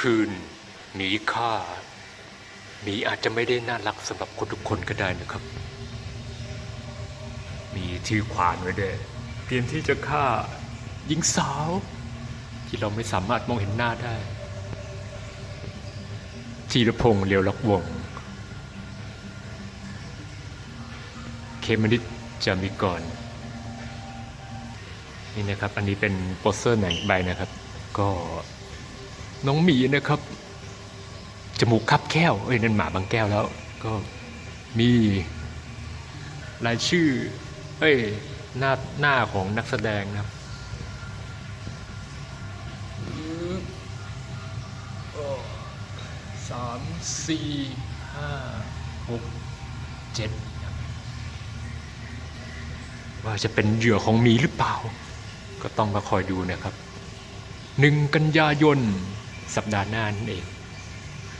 คืนหมีฆ่าหมีอาจจะไม่ได้น่ารักสำหรับคนทุกคนก็ได้นะครับ มีที่ขวานไว้ด้วยเตรียมที่จะฆ่าหญิงสาว ที่เราไม่สามารถมองเห็นหน้าได้จีรพงษ์เลียวลักวง เคมนิดจะมีก่อนนี่นะครับ อันนี้เป็นโปสเตอร์หนังใบนะครับ ก็ น้องหมีนะครับ จมูกคับแก้วเอ้ยนั่นหมาบางแก้วแล้ว ก็มีรายชื่อ เอ้ยหน้าหน้าของนักแสดงนะครับสามสี่ห้าหกเจ็ดว่าจะเป็นเหยื่อของหมีหรือเปล่า ก็ต้องมาคอยดูนะครับหนึ่งกันยายน สัปดาห์หน้านั่นเอง